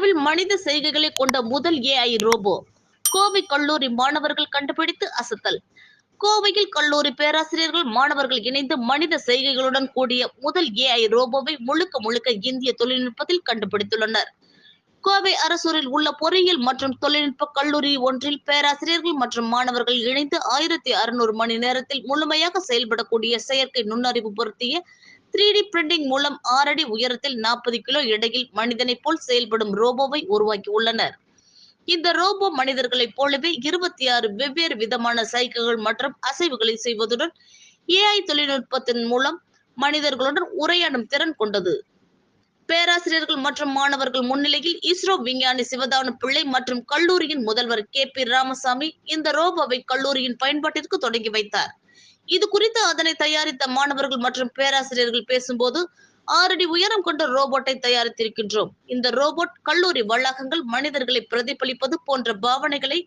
இந்தியாவில் மனித செய்கைகளை கொண்ட முதல் ஏஐ ரோபோ. கோவை கல்லூரி மாணவர்கள் கண்டுபிடித்து அசத்தல். கோவையில் கல்லூரி பேராசிரியர்கள் மாணவர்கள் இணைந்து மனித செய்கைகளுடன் கூடிய முதல் ஏஐ ரோபோவை முழுக்க முழுக்க இந்திய தொழில்நுட்பத்தில் கண்டுபிடித்துள்ளனர். கோவை அரசூரில் உள்ள பொறியியல் மற்றும் தொழில்நுட்ப கல்லூரி ஒன்றில் பேராசிரியர்கள் மற்றும் மாணவர்கள் இணைந்து ஆயிரத்தி அறுநூறு மணி நேரத்தில் முழுமையாக செயல்படக்கூடிய செயற்கை நுண்ணறிவு பொருத்திய த்ரீ டி பிரிண்டிங் மூலம் ஆறடி உயரத்தில் நாற்பது கிலோ எடையில் மனிதனைப் போல் செயல்படும் ரோபோவை உருவாக்கி உள்ளனர். இந்த ரோபோ மனிதர்களைப் போலவே இருபத்தி ஆறு வெவ்வேறு விதமான சைகைகள் மற்றும் அசைவுகளை செய்வதுடன் ஏஐ தொழில்நுட்பத்தின் மூலம் மனிதர்களுடன் உரையாடும் திறன் கொண்டது. பேராசிரியர்கள் மற்றும் மாணவர்கள் முன்னிலையில் இஸ்ரோ விஞ்ஞானி சிவதானு பிள்ளை மற்றும் கல்லூரியின் முதல்வர் கே பி ராமசாமி இந்த ரோபோவை கல்லூரியின் பயன்பாட்டிற்கு தொடங்கி வைத்தார். இது குறித்து அதனை தயாரித்த மாணவர்கள் மற்றும் பேராசிரியர்கள் பேசும்போது ஆறடி உயரம் கொண்ட ரோபோட்டை தயாரித்திருக்கின்றோம். இந்த ரோபோட் கல்லூரி வளாகங்கள் மனிதர்களை பிரதிபலிப்பது போன்ற பாவனைகளை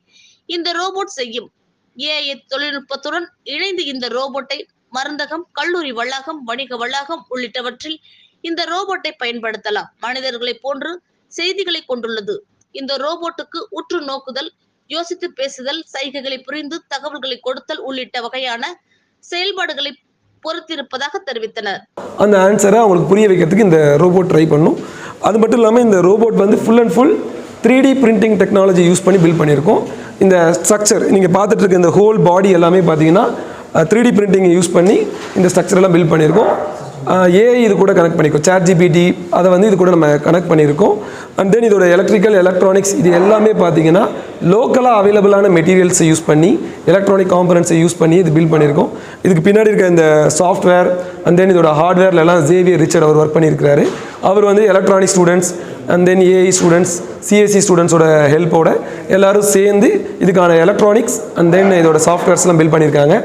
இந்த ரோபோட் செய்யும். ஏஐ தொழில்நுட்பத்துடன் இணைந்து இந்த ரோபோட்டை மருந்தகம் கல்லூரி வளாகம் வணிக வளாகம் உள்ளிட்டவற்றில் இந்த ரோபோட்டை பயன்படுத்தலாம். மனிதர்களை போன்று செய்திகளை கொண்டுள்ளது. இந்த ரோபோட்டுக்கு உற்று நோக்குதல் யோசித்து பேசுதல் சைகைகளை புரிந்து தகவல்களை கொடுத்தல் உள்ளிட்ட வகையான செயல்பாடுகளை பொறுத்திருப்பதாக தெரிவித்தனர். அந்த ஆன்சரை அவங்களுக்கு புரிய வைக்கிறதுக்கு இந்த ரோபோட் ட்ரை பண்ணும். அது மட்டும் இல்லாமல் இந்த ரோபோட் வந்து full and full three D printing technology use பண்ணி பில்ட் பண்ணியிருக்கோம். இந்த ஸ்ட்ரக்சர் நீங்கள் பார்த்துட்டு இருக்க இந்த ஹோல் பாடி எல்லாமே பார்த்தீங்கன்னா த்ரீ டி பிரிண்டிங் யூஸ் பண்ணி இந்த ஸ்ட்ரக்சரெல்லாம் பில்ட் பண்ணியிருக்கோம். ஏஐ இது கூட கனெக்ட் பண்ணியிருக்கோம். சேட் ஜிபிடி அதை வந்து இது கூட நம்ம கனெக்ட் பண்ணியிருக்கோம். அண்ட் தென் இதோட எலக்ட்ரிக்கல் எலக்ட்ரானிக்ஸ் இது எல்லாமே பார்த்தீங்கன்னா லோக்கலாக அவைலபிளான மெட்டீரியல்ஸை யூஸ் பண்ணி எலக்ட்ரானிக் காம்பனன்ஸை யூஸ் பண்ணி இது பில்ட் பண்ணியிருக்கோம். இதுக்கு பின்னாடி இருக்க இந்த சாஃப்ட்வேர் அண்ட் தென் இதோட ஹார்ட்வேர்ல எல்லாம் ஜேவியர் ரிச்சர்ட் அவர் ஒர்க் பண்ணியிருக்கிறாரு. அவர் வந்து electronic students and then AI students CSE ஸ்டூடெண்ட்ஸோட ஹெல்ப்போட எல்லாரும் சேர்ந்து இதுக்கான எலக்ட்ரானிக்ஸ் அண்ட் தென் இதோட சாஃப்ட்வேர்ஸ்லாம் பில்ட் பண்ணியிருக்காங்க.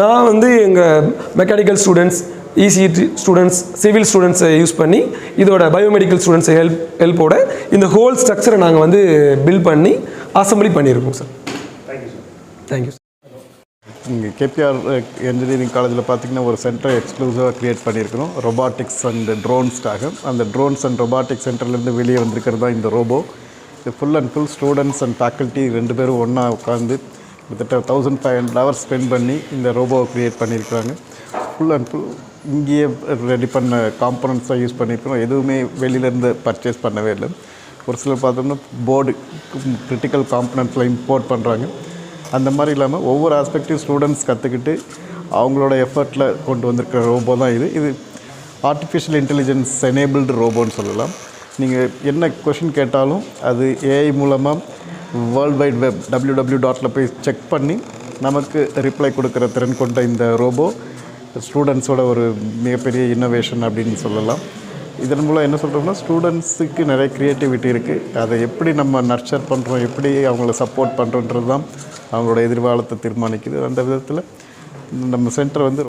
நான் வந்து எங்கள் mechanical students ECE students civil ஸ்டூடெண்ட்ஸை யூஸ் பண்ணி இதோட பயோமெடிக்கல் ஸ்டூடெண்ட்ஸை ஹெல்ப் ஹெல்ப்போட இந்த ஹோல் ஸ்ட்ரக்சரை நாங்கள் வந்து பில்ட் பண்ணி அசம்பிளி பண்ணியிருக்கோம் சார் தேங்க்யூ இங்கே கேபிஆர் இன்ஜினியரிங் காலேஜில் பார்த்தீங்கன்னா ஒரு சென்டர் எக்ஸ்க்ளூசிவாக க்ரியேட் பண்ணியிருக்கிறோம் ரொபாட்டிக்ஸ் அண்ட் ட்ரோன்ஸ்க்காக அந்த ட்ரோன்ஸ் அண்ட் ரொபாட்டிக்ஸ் சென்டர்லேருந்து வெளியே வந்திருக்கிறது தான் இந்த ரோபோ இது full and full students and faculty ரெண்டு பேரும் ஒன்றா உட்காந்து கிட்டத்தட்ட thousand five hundred hours spend பண்ணி இந்த ரோபோவை க்ரியேட் பண்ணியிருக்கிறாங்க. ஃபுல் அண்ட் ஃபுல் இங்கேயே ரெடி பண்ண காம்பனண்ட்ஸாக யூஸ் பண்ணியிருக்கிறோம். எதுவுமே வெளியிலேருந்து பர்ச்சேஸ் பண்ணவே இல்லை. ஒரு சிலர் பார்த்தோம்னா போர்டு கிரிட்டிக்கல் காம்பனண்ட்ஸில் இம்போர்ட் பண்ணுறாங்க அந்த மாதிரி இல்லாமல் ஒவ்வொரு ஆஸ்பெக்டையும் ஸ்டூடெண்ட்ஸ் கற்றுக்கிட்டு அவங்களோட எஃபர்ட்டில் கொண்டு வந்திருக்கிற ரோபோ தான் இது. இது ஆர்டிஃபிஷியல் இன்டெலிஜென்ஸ் எனேபிள்டு ரோபோன்னு சொல்லலாம். நீங்கள் என்ன கொஷின் கேட்டாலும் அது ஏஐ மூலமாக world wide web W W டாட்டில் போய் செக் பண்ணி நமக்கு ரிப்ளை கொடுக்குற திறன் கொண்ட இந்த ரோபோ ஸ்டூடெண்ட்ஸோட ஒரு மிகப்பெரிய இன்னோவேஷன் அப்படின்னு சொல்லலாம். இதன் மூலம் என்ன சொல்கிறோம்னா ஸ்டூடெண்ட்ஸுக்கு நிறைய க்ரியேட்டிவிட்டி இருக்குது அதை எப்படி நம்ம நர்ச்சர் பண்ணுறோம் எப்படி அவங்கள சப்போர்ட் பண்ணுறோன்றது தான் அவங்களோட எதிர்காலத்தை தீர்மானிக்குது. அந்த விதத்தில் நம்ம சென்டர் வந்து